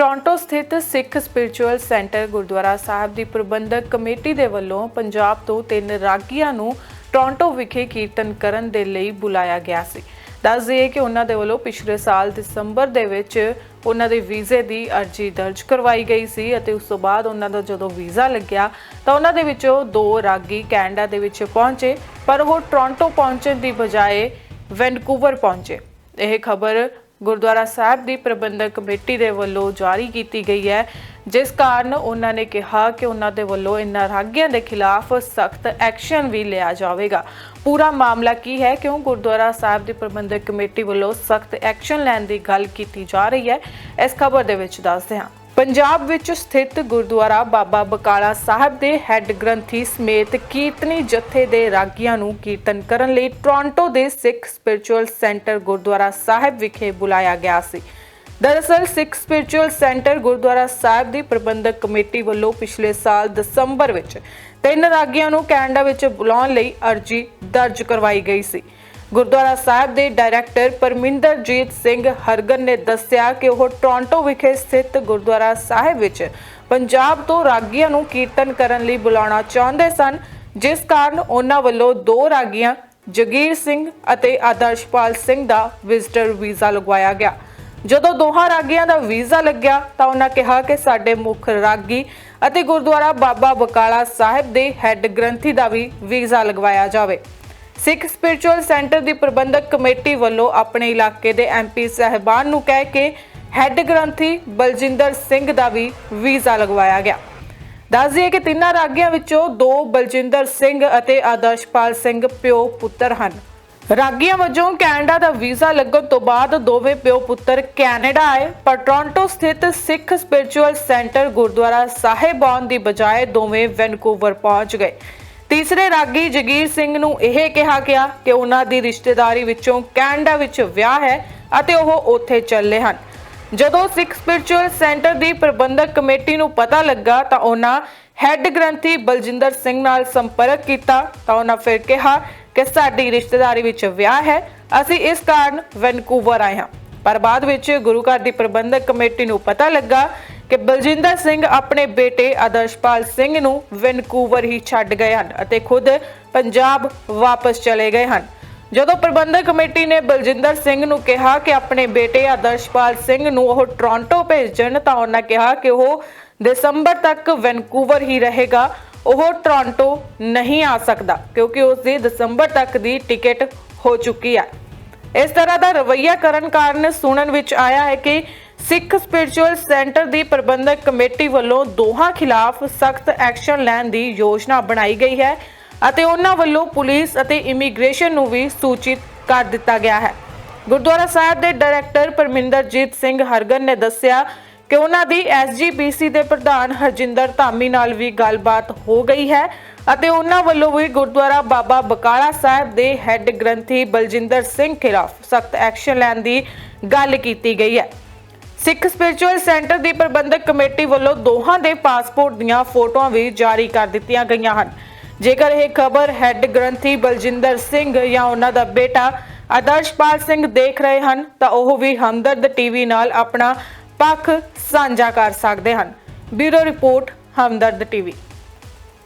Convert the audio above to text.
Toronto ਸਥਿਤ Sikh spiritual centre Gurdwara Sahib ਦੀ ਪ੍ਰਬੰਧਕ ਕਮੇਟੀ ਦੇ ਵੱਲੋਂ ਪੰਜਾਬ ਤੋਂ ਤਿੰਨ ਰਾਗੀਆਂ ਨੂੰ ਟੋਰਾਂਟੋ ਵਿਖੇ ਕੀਰਤਨ ਕਰਨ ਦੇ ਲਈ ਬੁਲਾਇਆ ਗਿਆ ਸੀ। ਦੱਸ ਦਈਏ ਕਿ ਉਹਨਾਂ ਦੇ ਵੱਲੋਂ ਪਿਛਲੇ ਸਾਲ ਦਸੰਬਰ ਦੇ ਵਿੱਚ ਉਹਨਾਂ ਦੇ ਵੀਜ਼ੇ ਦੀ ਅਰਜ਼ੀ ਦਰਜ ਕਰਵਾਈ ਗਈ ਸੀ ਅਤੇ ਉਸ ਤੋਂ ਬਾਅਦ ਉਹਨਾਂ ਦਾ ਜਦੋਂ ਵੀਜ਼ਾ ਲੱਗਿਆ ਤਾਂ ਉਹਨਾਂ ਦੇ ਵਿੱਚੋਂ ਦੋ ਰਾਗੀ ਕੈਨੇਡਾ ਦੇ ਵਿੱਚ ਪਹੁੰਚੇ, ਪਰ ਉਹ ਟੋਰਾਂਟੋ ਪਹੁੰਚਣ ਦੀ ਬਜਾਏ ਵੈਨਕੂਵਰ ਪਹੁੰਚੇ। ਇਹ ਖਬਰ ਗੁਰਦੁਆਰਾ ਸਾਹਿਬ ਦੀ ਪ੍ਰਬੰਧਕ ਕਮੇਟੀ ਦੇ ਵੱਲੋਂ ਜਾਰੀ ਕੀਤੀ ਗਈ ਹੈ, ਜਿਸ ਕਾਰਨ ਉਹਨਾਂ ਨੇ ਕਿਹਾ ਕਿ ਉਹਨਾਂ ਦੇ ਵੱਲੋਂ ਇਨ੍ਹਾਂ ਰਾਗੀਆਂ ਦੇ ਖਿਲਾਫ ਸਖਤ ਐਕਸ਼ਨ ਵੀ ਲਿਆ ਜਾਵੇਗਾ। ਪੂਰਾ ਮਾਮਲਾ ਕੀ ਹੈ? ਕਿਉਂ ਗੁਰਦੁਆਰਾ ਸਾਹਿਬ ਦੀ ਪ੍ਰਬੰਧਕ ਕਮੇਟੀ ਵੱਲੋਂ ਸਖਤ ਐਕਸ਼ਨ ਲੈਣ ਦੀ ਗੱਲ ਕੀਤੀ ਜਾ ਰਹੀ ਹੈ? ਇਸ ਖਬਰ ਦੇ ਵਿੱਚ ਦੱਸਦੇ ਹਾਂ। ਪੰਜਾਬ ਵਿੱਚ ਸਥਿਤ ਗੁਰਦੁਆਰਾ ਬਾਬਾ ਬਕਾਲਾ ਸਾਹਿਬ ਦੇ ਹੈੱਡ ਗ੍ਰੰਥੀ ਸਮੇਤ ਕੀਰਤਨੀ ਜਥੇ ਦੇ ਰਾਗੀਆਂ ਨੂੰ ਕੀਰਤਨ ਕਰਨ ਲਈ ਟੋਰਾਂਟੋ ਦੇ ਸਿੱਖ ਸਪਿਰਚੁਅਲ ਸੈਂਟਰ ਗੁਰਦੁਆਰਾ ਸਾਹਿਬ ਵਿਖੇ ਬੁਲਾਇਆ ਗਿਆ ਸੀ। ਦਰਅਸਲ, ਸਿੱਖ ਸਪਿਰਚੁਅਲ ਸੈਂਟਰ ਗੁਰਦੁਆਰਾ ਸਾਹਿਬ ਦੀ ਪ੍ਰਬੰਧਕ ਕਮੇਟੀ ਵੱਲੋਂ ਪਿਛਲੇ ਸਾਲ ਦਸੰਬਰ ਵਿੱਚ ਤਿੰਨ ਰਾਗੀਆਂ ਨੂੰ ਕੈਨੇਡਾ ਵਿੱਚ ਬੁਲਾਉਣ ਲਈ ਅਰਜ਼ੀ ਦਰਜ ਕਰਵਾਈ ਗਈ ਸੀ। ਗੁਰਦੁਆਰਾ ਸਾਹਿਬ ਦੇ ਡਾਇਰੈਕਟਰ ਪਰਮਿੰਦਰਜੀਤ ਸਿੰਘ ਹਰਗਨ ਨੇ ਦੱਸਿਆ ਕਿ ਉਹ ਟੋਰਾਂਟੋ ਵਿਖੇ ਸਥਿਤ ਗੁਰਦੁਆਰਾ ਸਾਹਿਬ ਵਿੱਚ ਪੰਜਾਬ ਤੋਂ ਰਾਗੀਆਂ ਨੂੰ ਕੀਰਤਨ ਕਰਨ ਲਈ ਬੁਲਾਉਣਾ ਚਾਹੁੰਦੇ ਸਨ, ਜਿਸ ਕਾਰਨ ਉਹਨਾਂ ਵੱਲੋਂ ਦੋ ਰਾਗੀਆਂ, ਜਗੀਰ ਸਿੰਘ ਅਤੇ ਆਦਰਸ਼ਪਾਲ ਸਿੰਘ ਦਾ ਵਿਜ਼ਟਰ ਵੀਜ਼ਾ ਲਗਵਾਇਆ ਗਿਆ। ਜਦੋਂ ਦੋਹਾਂ ਰਾਗੀਆਂ ਦਾ ਵੀਜ਼ਾ ਲੱਗਿਆ ਤਾਂ ਉਹਨਾਂ ਕਿਹਾ ਕਿ ਸਾਡੇ ਮੁੱਖ ਰਾਗੀ ਅਤੇ ਗੁਰਦੁਆਰਾ ਬਾਬਾ ਬਕਾਲਾ ਸਾਹਿਬ ਦੇ ਹੈੱਡ ਗ੍ਰੰਥੀ ਦਾ ਵੀ ਵੀਜ਼ਾ ਲਗਵਾਇਆ ਜਾਵੇ। ਸਿੱਖ ਸਪਿਰਚੁਅਲ ਸੈਂਟਰ ਦੀ ਪ੍ਰਬੰਧਕ ਕਮੇਟੀ ਵੱਲੋਂ ਆਪਣੇ ਇਲਾਕੇ ਦੇ ਐਮਪੀ ਸਹਿਬਾਨ ਨੂੰ ਕਹਿ ਕੇ ਹੈੱਡ ਗ੍ਰੰਥੀ ਬਲਜਿੰਦਰ ਸਿੰਘ ਦਾ ਵੀ ਵੀਜ਼ਾ ਲਗਵਾਇਆ ਗਿਆ। ਦੱਸ ਦਈਏ ਕਿ ਤਿੰਨਾਂ ਰਾਗੀਆਂ ਵਿੱਚੋਂ ਦੋ ਬਲਜਿੰਦਰ ਸਿੰਘ ਅਤੇ ਆਦਰਸ਼ਪਾਲ ਸਿੰਘ ਪਿਓ ਪੁੱਤਰ ਹਨ। ਰਾਗੀਆਂ ਵਜੋਂ ਕੈਨੇਡਾ ਦਾ ਵੀਜ਼ਾ ਲੱਗਣ ਤੋਂ ਬਾਅਦ ਦੋਵੇਂ ਪਿਓ ਪੁੱਤਰ ਕੈਨੇਡਾ ਆਏ, ਪਰ ਟੋਰਾਂਟੋ ਸਥਿਤ ਸਿੱਖ ਸਪਿਰਚੁਅਲ ਸੈਂਟਰ ਗੁਰਦੁਆਰਾ ਸਾਹਿਬ ਆਉਣ ਦੀ ਬਜਾਏ ਦੋਵੇਂ ਵੈਨਕੂਵਰ ਪਹੁੰਚ ਗਏ। ਤੀਸਰੇ ਰਾਗੀ ਜਗੀਰ ਸਿੰਘ ਨੂੰ ਇਹ ਕਿਹਾ ਗਿਆ ਕਿ ਉਹਨਾਂ ਦੀ ਰਿਸ਼ਤੇਦਾਰੀ ਵਿੱਚੋਂ ਕੈਨੇਡਾ ਵਿੱਚ ਵਿਆਹ ਹੈ ਅਤੇ ਉਹ ਉੱਥੇ ਚੱਲੇ ਹਨ। ਜਦੋਂ ਸਿੱਖ ਸਪਿਰਚੁਅਲ ਸੈਂਟਰ ਦੀ ਪ੍ਰਬੰਧਕ ਕਮੇਟੀ ਨੂੰ ਪਤਾ ਲੱਗਾ ਤਾਂ ਉਹਨਾਂ ਹੈੱਡ ਗ੍ਰੰਥੀ ਬਲਜਿੰਦਰ ਸਿੰਘ ਨਾਲ ਸੰਪਰਕ ਕੀਤਾ ਤਾਂ ਉਹਨਾਂ ਫਿਰ ਕਿਹਾ ਕਿ ਸਾਡੀ ਰਿਸ਼ਤੇਦਾਰੀ ਵਿੱਚ ਵਿਆਹ ਹੈ, ਅਸੀਂ ਇਸ ਕਾਰਨ ਵੈਨਕੂਵਰ ਆਏ ਹਾਂ। ਪਰ ਬਾਅਦ ਵਿੱਚ ਗੁਰੂ ਘਰ ਦੀ ਪ੍ਰਬੰਧਕ ਕਮੇਟੀ ਨੂੰ ਪਤਾ ਲੱਗਾ ਕਿ ਬਲਜਿੰਦਰ ਸਿੰਘ ਆਪਣੇ ਬੇਟੇ ਆਦਰਸ਼ਪਾਲ ਸਿੰਘ ਨੂੰ ਵੈਨਕੂਵਰ ਹੀ ਛੱਡ ਗਏ ਹਨ ਅਤੇ ਖੁਦ ਪੰਜਾਬ ਵਾਪਸ ਚਲੇ ਗਏ ਹਨ। ਜਦੋਂ ਪ੍ਰਬੰਧਕ ਕਮੇਟੀ ਨੇ ਬਲਜਿੰਦਰ ਸਿੰਘ ਨੂੰ ਕਿਹਾ ਕਿ ਆਪਣੇ ਬੇਟੇ ਆਦਰਸ਼ਪਾਲ ਸਿੰਘ ਨੂੰ ਉਹ ਟੋਰਾਂਟੋ ਭੇਜਣ ਤਾਂ ਉਹਨਾਂ ਕਿਹਾ ਕਿ ਉਹ ਦਸੰਬਰ ਤੱਕ ਵੈਨਕੂਵਰ ਹੀ ਰਹੇਗਾ, ਉਹ ਟੋਰਾਂਟੋ ਨਹੀਂ ਆ ਸਕਦਾ ਕਿਉਂਕਿ ਉਸ ਦੀ ਦਸੰਬਰ ਤੱਕ ਦੀ ਟਿਕਟ ਹੋ ਚੁੱਕੀ ਹੈ। ਇਸ ਤਰ੍ਹਾਂ ਦਾ ਰਵੱਈਆ ਕਰਨ ਕਾਰਨ ਸੁਣਨ ਵਿੱਚ ਆਇਆ ਹੈ ਕਿ ਸਿੱਖ ਸਪਿਰਚੁਅਲ ਸੈਂਟਰ ਦੀ ਪ੍ਰਬੰਧਕ ਕਮੇਟੀ ਵੱਲੋਂ ਦੋਹਾਂ ਖਿਲਾਫ ਸਖਤ ਐਕਸ਼ਨ ਲੈਣ ਦੀ ਯੋਜਨਾ ਬਣਾਈ ਗਈ ਹੈ ਅਤੇ ਉਹਨਾਂ ਵੱਲੋਂ ਪੁਲਿਸ ਅਤੇ ਇਮੀਗ੍ਰੇਸ਼ਨ ਨੂੰ ਵੀ ਸੂਚਿਤ ਕਰ ਦਿੱਤਾ ਗਿਆ ਹੈ। ਗੁਰਦੁਆਰਾ ਸਾਹਿਬ ਦੇ ਡਾਇਰੈਕਟਰ ਪਰਮਿੰਦਰਜੀਤ ਸਿੰਘ ਹਰਗਨ ਨੇ ਦੱਸਿਆ ਕਿ ਉਹਨਾਂ ਦੀ ਐਸਜੀਪੀਸੀ ਦੇ ਪ੍ਰਧਾਨ ਹਰਜਿੰਦਰ ਧਾਮੀ ਨਾਲ ਵੀ ਗੱਲਬਾਤ ਹੋ ਗਈ ਹੈ ਅਤੇ ਉਹਨਾਂ ਵੱਲੋਂ ਵੀ ਗੁਰਦੁਆਰਾ ਬਾਬਾ ਬਕਾਲਾ ਸਾਹਿਬ ਦੇ ਹੈੱਡ ਗ੍ਰੰਥੀ ਬਲਜਿੰਦਰ ਸਿੰਘ ਖਿਲਾਫ ਸਖਤ ਐਕਸ਼ਨ ਲੈਣ ਦੀ ਗੱਲ ਕੀਤੀ ਗਈ ਹੈ। ਸਿੱਖ ਸਪਿਰਚੁਅਲ ਸੈਂਟਰ ਦੀ ਪ੍ਰਬੰਧਕ ਕਮੇਟੀ ਵੱਲੋਂ ਦੋਹਾਂ ਦੇ ਪਾਸਪੋਰਟ ਦੀਆਂ ਫੋਟੋਆਂ ਵੀ ਜਾਰੀ ਕਰ ਦਿੱਤੀਆਂ ਗਈਆਂ ਹਨ। ਜੇਕਰ ਇਹ ਖਬਰ ਹੈੱਡ ਗ੍ਰੰਥੀ ਬਲਜਿੰਦਰ ਸਿੰਘ ਜਾਂ ਉਹਨਾਂ ਦਾ ਬੇਟਾ ਆਦਰਸ਼ਪਾਲ ਸਿੰਘ ਦੇਖ ਰਹੇ ਹਨ, ਤਾਂ ਉਹ ਵੀ ਹਮਦਰਦ ਟੀਵੀ ਨਾਲ ਆਪਣਾ ਪੱਖ ਸਾਂਝਾ ਕਰ ਸਕਦੇ ਹਨ। ਬਿਊਰੋ ਰਿਪੋਰਟ, ਹਮਦਰਦ ਟੀਵੀ